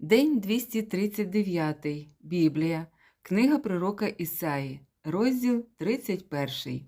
День 239. Біблія. Книга пророка Ісаї. Розділ 31.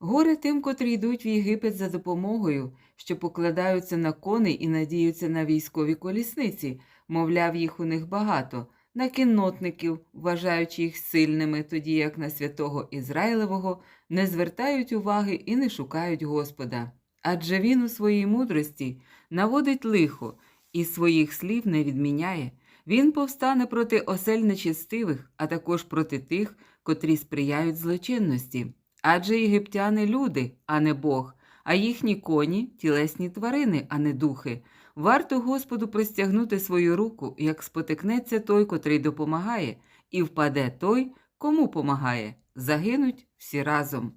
Горе тим, котрі йдуть в Єгипет за допомогою, що покладаються на коней і надіються на військові колісниці, мовляв, їх у них багато, на кіннотників, вважаючи їх сильними, тоді як на святого Ізраїлевого не звертають уваги і не шукають Господа. Адже він у своїй мудрості наводить лихо і своїх слів не відміняє. Він повстане проти осель нечестивих, а також проти тих, котрі сприяють злочинності. Адже єгиптяни люди, а не Бог, а їхні коні тілесні тварини, а не духи. Варто Господу простягнути свою руку, як спотикнеться той, котрий допомагає, і впаде той, кому помагає. Загинуть всі разом.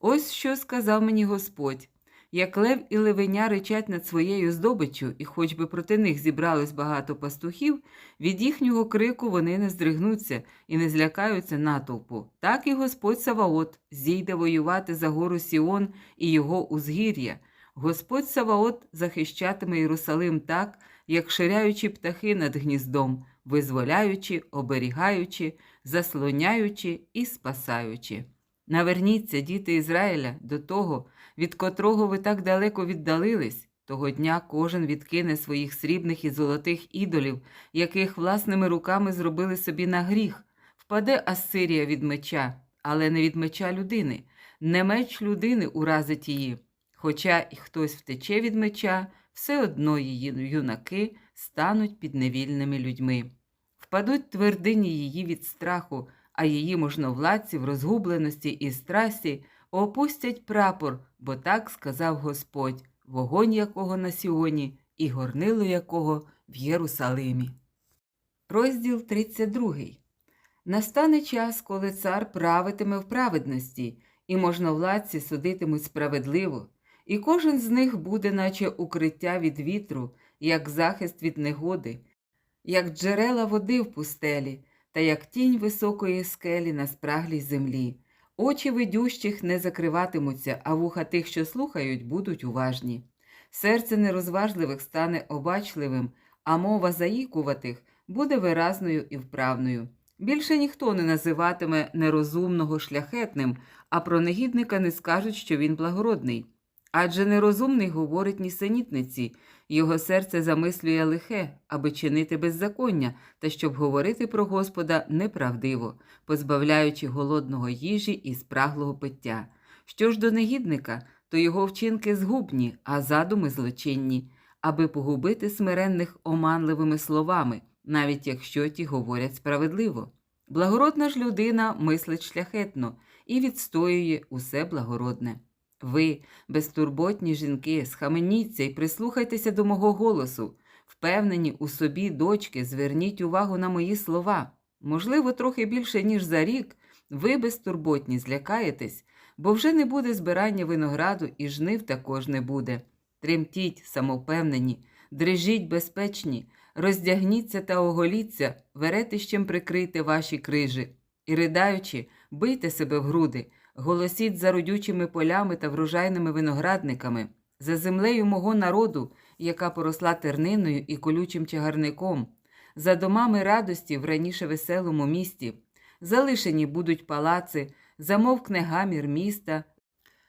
Ось що сказав мені Господь. Як лев і левеня речать над своєю здобиччю, і хоч би проти них зібралось багато пастухів, від їхнього крику вони не здригнуться і не злякаються натовпу. Так і Господь Саваот зійде воювати за гору Сіон і його узгір'я. Господь Саваот захищатиме Єрусалим так, як ширяючі птахи над гніздом, визволяючи, оберігаючи, заслоняючи і спасаючи. Наверніться, діти Ізраїля, до того, від котрого ви так далеко віддалились. Того дня кожен відкине своїх срібних і золотих ідолів, яких власними руками зробили собі на гріх. Впаде Ассирія від меча, але не від меча людини. Не меч людини уразить її. Хоча і хтось втече від меча, все одно її юнаки стануть підневільними людьми. Впадуть твердині її від страху, а її можновладці в розгубленості і страсті опустять прапор, бо так сказав Господь, вогонь якого на Сіоні і горнило якого в Єрусалимі. Розділ 32. Настане час, коли цар правитиме в праведності, і можновладці судитимуть справедливо, і кожен з них буде, наче укриття від вітру, як захист від негоди, як джерела води в пустелі, та як тінь високої скелі на спраглій землі. Очі видющих не закриватимуться, а вуха тих, що слухають, будуть уважні. Серце нерозважливих стане обачливим, а мова заїкуватих буде виразною і вправною. Більше ніхто не називатиме нерозумного шляхетним, а про негідника не скажуть, що він благородний. Адже нерозумний говорить нісенітниці, його серце замислює лихе, аби чинити беззаконня, та щоб говорити про Господа неправдиво, позбавляючи голодного їжі і спраглого пиття. Що ж до негідника, то його вчинки згубні, а задуми злочинні, аби погубити смиренних оманливими словами, навіть якщо ті говорять справедливо. Благородна ж людина мислить шляхетно і відстоює усе благородне. Ви, безтурботні жінки, схаменіться і прислухайтеся до мого голосу. Впевнені у собі, дочки, зверніть увагу на мої слова. Можливо, трохи більше, ніж за рік, ви, безтурботні, злякаєтесь, бо вже не буде збирання винограду і жнив також не буде. Тремтіть, самовпевнені, дрижіть безпечні, роздягніться та оголіться, веретищем прикрийте ваші крижі, і, riдаючи, бийте себе в груди. Голосіть за родючими полями та врожайними виноградниками, за землею мого народу, яка поросла терниною і колючим чагарником, за домами радості в раніше веселому місті. Залишені будуть палаци, замовкне гамір міста,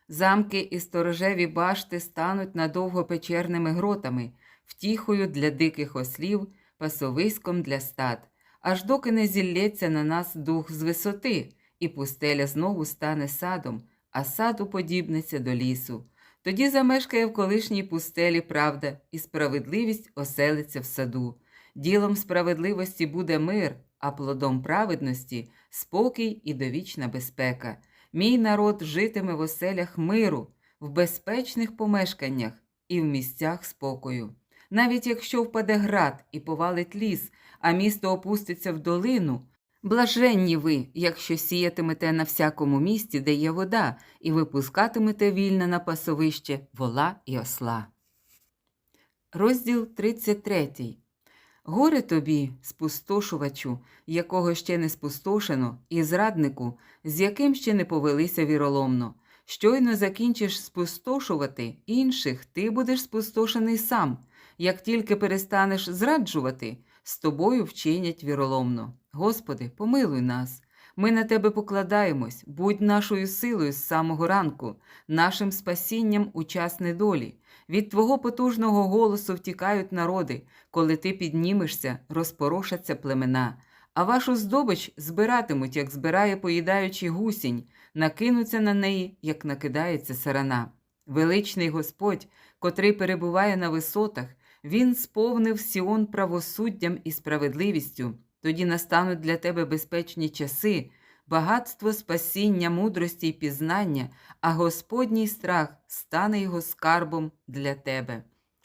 замки і сторожеві башти стануть надовго печерними гротами, втіхою для диких ослів, пасовиськом для стад, аж доки не зілється на нас дух з висоти і пустеля знову стане садом, а сад уподібниться до лісу. Тоді замешкає в колишній пустелі правда, і справедливість оселиться в саду. Ділом справедливості буде мир, а плодом праведності спокій і довічна безпека. Мій народ житиме в оселях миру, в безпечних помешканнях і в місцях спокою. Навіть якщо впаде град і повалить ліс, а місто опуститься в долину. Блаженні ви, якщо сіятимете на всякому місці, де є вода, і випускатимете вільно на пасовище вола і осла. Розділ 33. Горе тобі, спустошувачу, якого ще не спустошено, і зраднику, з яким ще не повелися віроломно. Щойно закінчиш спустошувати інших, ти будеш спустошений сам. Як тільки перестанеш зраджувати, з тобою вчинять віроломно. Господи, помилуй нас. Ми на тебе покладаємось, будь нашою силою з самого ранку, нашим спасінням у час недолі. Від Твого потужного голосу втікають народи, коли ти піднімешся, розпорошаться племена. А вашу здобич збиратимуть, як збирає поїдаючий гусінь, накинуться на неї, як накидається сарана. Величний Господь, котрий перебуває на висотах, Він сповнив Сіон правосуддям і справедливістю. Тоді настануть для тебе безпечні часи, багатство спасіння, мудрості й пізнання, а Господній страх стане його скарбом для тебе.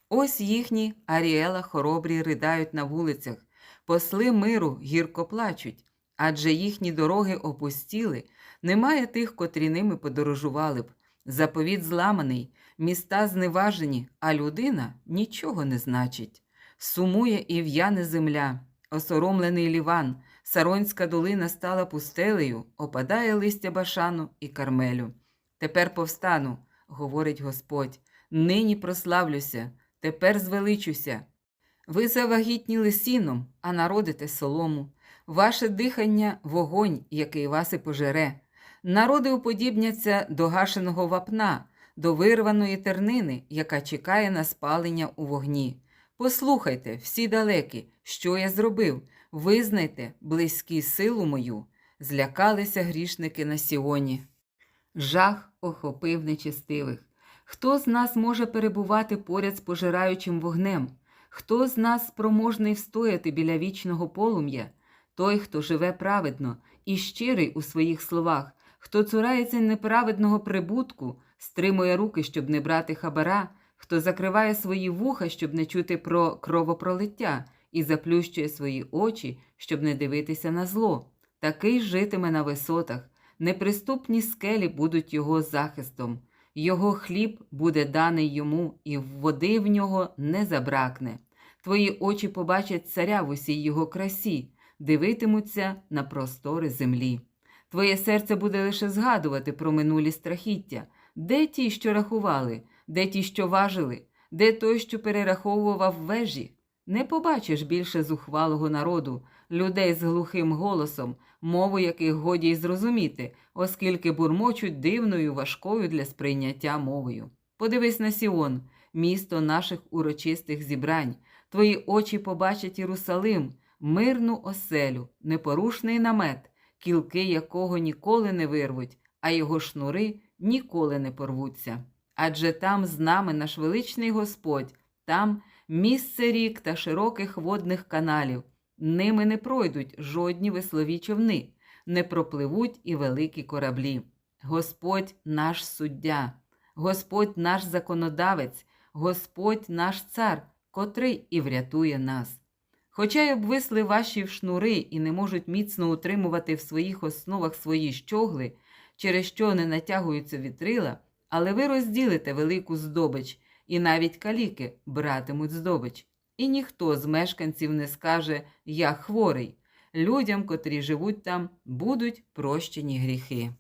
Ось їхні Аріела хоробрі ридають на вулицях, посли миру гірко плачуть, адже їхні дороги опустіли, немає тих, котрі ними подорожували б. Заповіт зламаний, міста зневажені, а людина нічого не значить. Сумує і в'яне земля, осоромлений ліван, Саронська долина стала пустелею, опадає листя башану і кармелю. Тепер повстану, говорить Господь, нині прославлюся, тепер звеличуся. Ви завагітніли сіном, а народите солому. Ваше дихання вогонь, який вас і пожере. Народи уподібняться до гашеного вапна, до вирваної тернини, яка чекає на спалення у вогні. Послухайте, всі далекі, що я зробив, визнайте близькі силу мою, злякалися грішники на Сіоні. Жах охопив нечестивих. Хто з нас може перебувати поряд з пожираючим вогнем? Хто з нас спроможний встояти біля вічного полум'я? Той, хто живе праведно і щирий у своїх словах, хто цурається неправедного прибутку, стримує руки, щоб не брати хабара, хто закриває свої вуха, щоб не чути про кровопролиття, і заплющує свої очі, щоб не дивитися на зло. Такий житиме на висотах, неприступні скелі будуть його захистом, його хліб буде даний йому, і води в нього не забракне. Твої очі побачать царя в усій його красі, дивитимуться на простори землі. Твоє серце буде лише згадувати про минулі страхіття, де ті, що рахували, де ті, що важили, де той, що перераховував вежі. Не побачиш більше зухвалого народу, людей з глухим голосом, мову яких годі й зрозуміти, оскільки бурмочуть дивною, важкою для сприйняття мовою. Подивись на Сіон, місто наших урочистих зібрань. Твої очі побачать Єрусалим, мирну оселю, непорушний намет, кілки якого ніколи не вирвуть, а його шнури ніколи не порвуться. Адже там з нами наш величний Господь, там місце рік та широких водних каналів. Ними не пройдуть жодні веслові човни, не пропливуть і великі кораблі. Господь наш суддя, Господь наш законодавець, Господь наш цар, котрий і врятує нас. Хоча й обвисли ваші шнури і не можуть міцно утримувати в своїх основах свої щогли, через що не натягуються вітрила, але ви розділите велику здобич, і навіть каліки братимуть здобич. І ніхто з мешканців не скаже Я хворий. Людям, котрі живуть там, будуть прощені гріхи.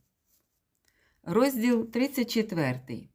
Розділ 34.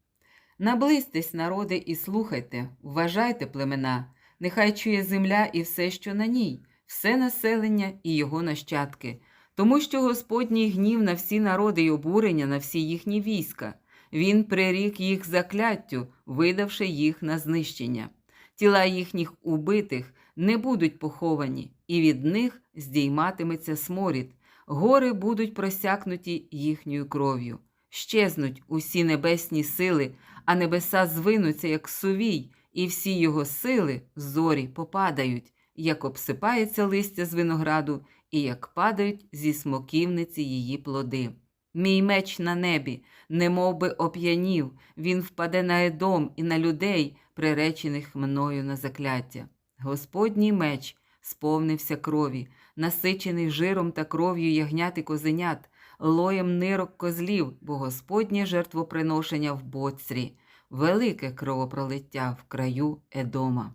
Наблизьтесь, народи, і слухайте, вважайте племена, нехай чує земля і все, що на ній, все населення і його нащадки, тому що Господній гнів на всі народи й обурення на всі їхні війська. Він прирік їх закляттю, видавши їх на знищення. Тіла їхніх убитих не будуть поховані, і від них здійматиметься сморід, гори будуть просякнуті їхньою кров'ю. Щезнуть усі небесні сили, а небеса звинуться, як сувій, і всі його сили зорі попадають, як обсипається листя з винограду, і як падають зі смоківниці її плоди. Мій меч на небі, немов би оп'янів, він впаде на едом і на людей, приречених мною на закляття. Господній меч сповнився крові, насичений жиром та кров'ю ягнят і козенят, лоєм нирок козлів, бо Господнє жертвоприношення в боцрі, велике кровопролиття в краю Едома.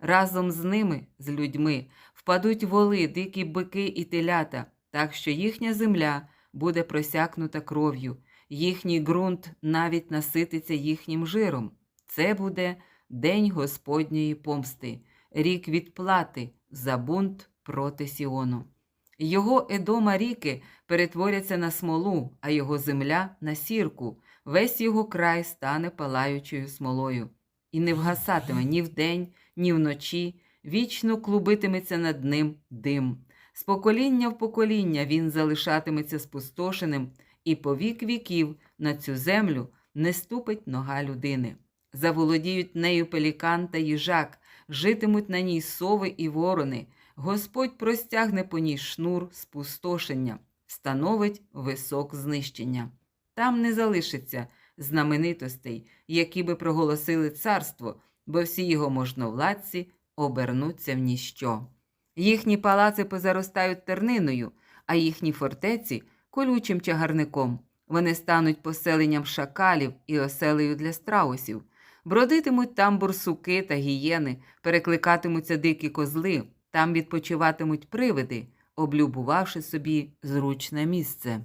Разом з ними, з людьми, впадуть воли, дикі бики і телята, так що їхня земля буде просякнута кров'ю, їхній ґрунт навіть насититься їхнім жиром. Це буде день Господньої помсти, рік відплати, за бунт проти Сіону. Його Едома ріки перетворяться на смолу, а його земля на сірку, весь його край стане палаючою смолою, і не вгасатиме ні вдень, ні вночі, вічно клубитиметься над ним дим. З покоління в покоління він залишатиметься спустошеним, і по вік віків на цю землю не ступить нога людини. Заволодіють нею пелікан та їжак, житимуть на ній сови і ворони. Господь простягне по ній шнур спустошення, становить висок знищення. Там не залишиться знаменитостей, які би проголосили царство, бо всі його можновладці обернуться в ніщо. Їхні палаци позаростають терниною, а їхні фортеці колючим чагарником. Вони стануть поселенням шакалів і оселею для страусів. Бродитимуть там бурсуки та гієни, перекликатимуться дикі козли, там відпочиватимуть привиди, облюбувавши собі зручне місце.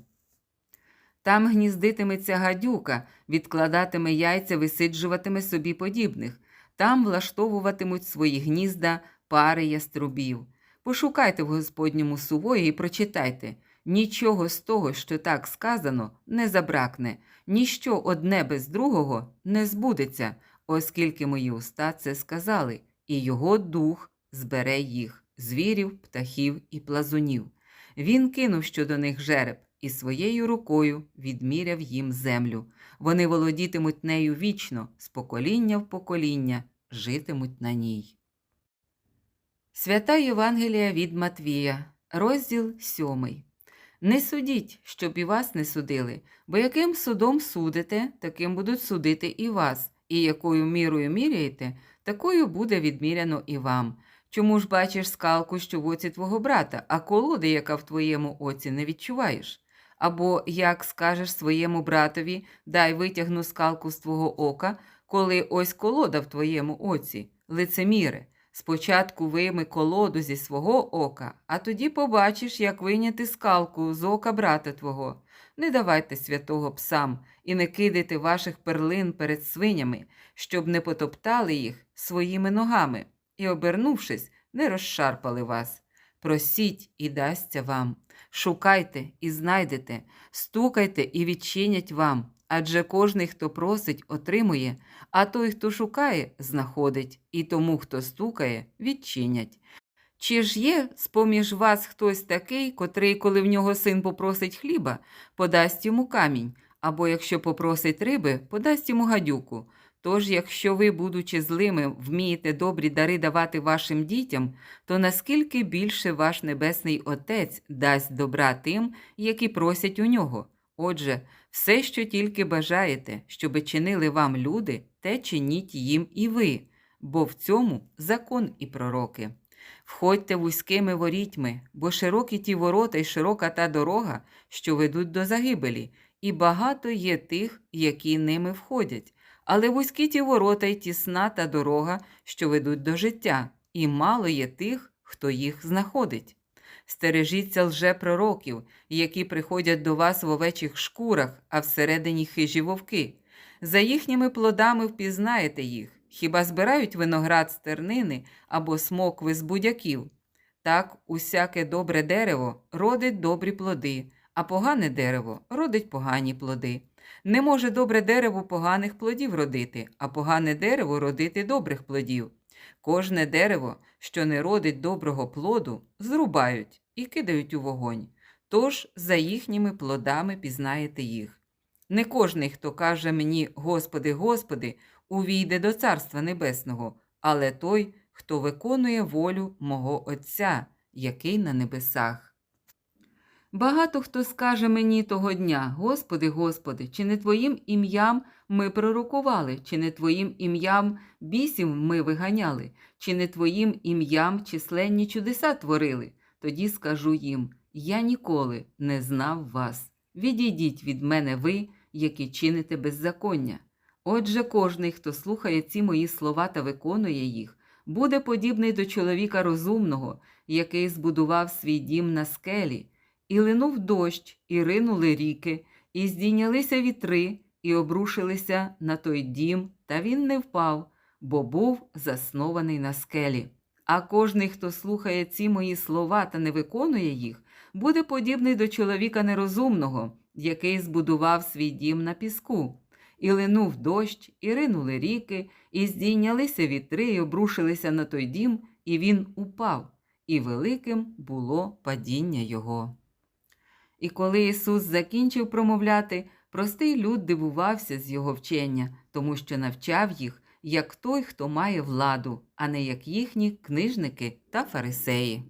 Там гніздитиметься гадюка, відкладатиме яйця, висиджуватиме собі подібних, там влаштовуватимуть свої гнізда пари яструбів. Пошукайте в Господньому сувої і прочитайте. Нічого з того, що так сказано, не забракне, ніщо одне без другого не збудеться, оскільки мої уста це сказали, і його дух збере їх, звірів, птахів і плазунів. Він кинув щодо них жереб і своєю рукою відміряв їм землю. Вони володітимуть нею вічно, з покоління в покоління, житимуть на ній. Свята Євангелія від Матвія, розділ сьомий. Не судіть, щоб і вас не судили, бо яким судом судите, таким будуть судити і вас, і якою мірою міряєте, такою буде відміряно і вам. Чому ж бачиш скалку, що в оці твого брата, а колоди, яка в твоєму оці, не відчуваєш? Або як скажеш своєму братові, дай витягну скалку з твого ока, коли ось колода в твоєму оці, лицеміре. Спочатку вийми колоду зі свого ока, а тоді побачиш, як вийняти скалку з ока брата твого. Не давайте святого псам і не кидайте ваших перлин перед свинями, щоб не потоптали їх своїми ногами і, обернувшись, не розшарпали вас. Просіть і дасться вам, шукайте і знайдете, стукайте і відчинять вам. Адже кожний, хто просить, отримує, а той, хто шукає, знаходить, і тому, хто стукає, відчинять. Чи ж є з-поміж вас хтось такий, котрий, коли в нього син попросить хліба, подасть йому камінь, або якщо попросить риби, подасть йому гадюку? Тож, якщо ви, будучи злими, вмієте добрі дари давати вашим дітям, то наскільки більше ваш Небесний Отець дасть добра тим, які просять у нього? Отже, все, що тільки бажаєте, щоби чинили вам люди, те чиніть їм і ви, бо в цьому закон і пророки. Входьте вузькими ворітьми, бо широкі ті ворота й широка та дорога, що ведуть до загибелі, і багато є тих, які ними входять. Але вузькі ті ворота й тісна та дорога, що ведуть до життя, і мало є тих, хто їх знаходить. Стережіться лжепророків, які приходять до вас в овечих шкурах, а всередині хижі вовки. За їхніми плодами впізнаєте їх, хіба збирають виноград з тернини або смокви з будяків. Так, усяке добре дерево родить добрі плоди, а погане дерево родить погані плоди. Не може добре дерево поганих плодів родити, а погане дерево родити добрих плодів. Кожне дерево, що не родить доброго плоду, зрубають і кидають у вогонь. Тож за їхніми плодами пізнаєте їх. Не кожний, хто каже мені, Господи, Господи, увійде до Царства Небесного, але той, хто виконує волю мого Отця, який на небесах. Багато хто скаже мені того дня, Господи, Господи, чи не Твоїм ім'ям ми пророкували, чи не Твоїм ім'ям бісів ми виганяли, чи не Твоїм ім'ям численні чудеса творили? Тоді скажу їм: Я ніколи не знав вас. Відійдіть від мене ви, які чините беззаконня. Отже, кожний, хто слухає ці мої слова та виконує їх, буде подібний до чоловіка розумного, який збудував свій дім на скелі. І линув дощ, і ринули ріки, і здійнялися вітри, і обрушилися на той дім, та він не впав, бо був заснований на скелі. А кожний, хто слухає ці мої слова та не виконує їх, буде подібний до чоловіка нерозумного, який збудував свій дім на піску. І линув дощ, і ринули ріки, і здійнялися вітри, і обрушилися на той дім, і він упав, і великим було падіння його. І коли Ісус закінчив промовляти, простий люд дивувався з його вчення, тому що навчав їх, як той, хто має владу, а не як їхні книжники та фарисеї.